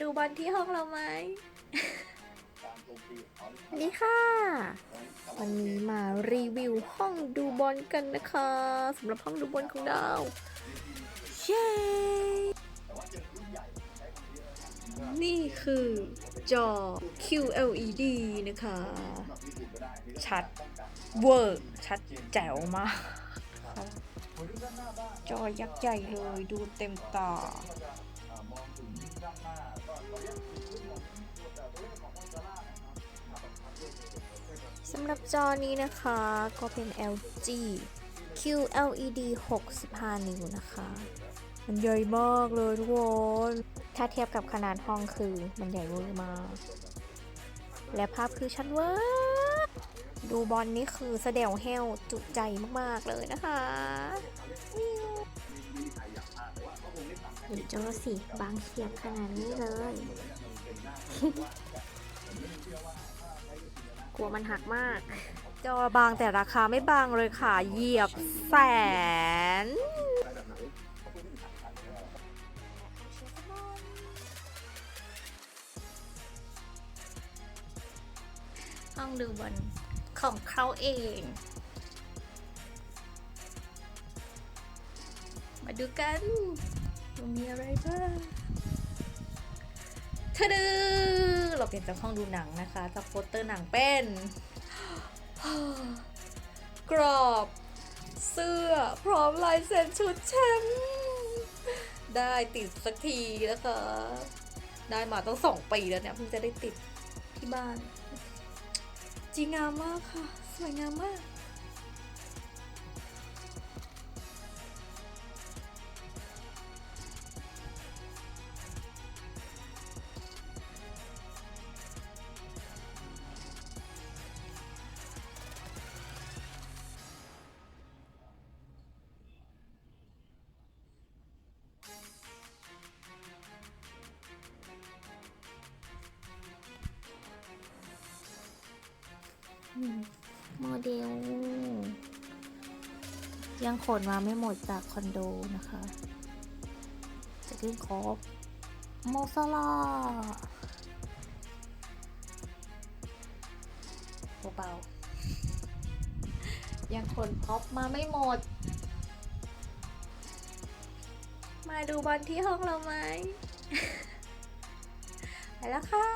ดูบอลที่ห้องเราไหมสวัสดีค่ะ วันนี้มารีวิวห้องดูบอลกันนะคะสำหรับห้องดูบอลของเราเย้นี่คือจอ QLED นะคะ ชัดเวอร์ชัดแจ๋วมากค่ะจอยักษ์ใหญ่เลยดูเต็มตาำหรับจอนี้นะคะ ก็เป็น LG QLED 65 นิ้วนะคะ มันใหญ่มากเลยทุกคน ถ้าเทียบกับขนาดห้องคือมันใหญ่เวอร์มาก และภาพคือชัดเวอร์ดูบอลนี่คือแสดงเฮลจุใจมาก ๆ เลยนะคะวิวดูจอสิบางเฉียบขนาดนี้เลย กลัวมันหักมาก จอบางแต่ราคาไม่บางเลยค่ะ เหยียบแสนห้องดูบอลของเขาเอง มาดูกันว่ามีอะไรบ้างทะดึ เราเปลี่ยนจากห้องดูหนังนะคะ จากโปสเตอร์หนังเป็น กรอบเสื้อพร้อมลายเซ็นชุดแชมป์ได้ติดสักทีนะคะ ได้มาต้องสองปีแล้วเนี่ยเพิ่งจะได้ติดที่บ้านจริงงามมากค่ะ สวยงามมาก โมเดล ยังขนมาไม่หมดจากคอนโดนะคะ จะขึ้นครบโมซาลาเบาๆยังขนพ็อปมาไม่หมด มาดูบอลที่ห้องเราไหม ไปแล้วค่ะ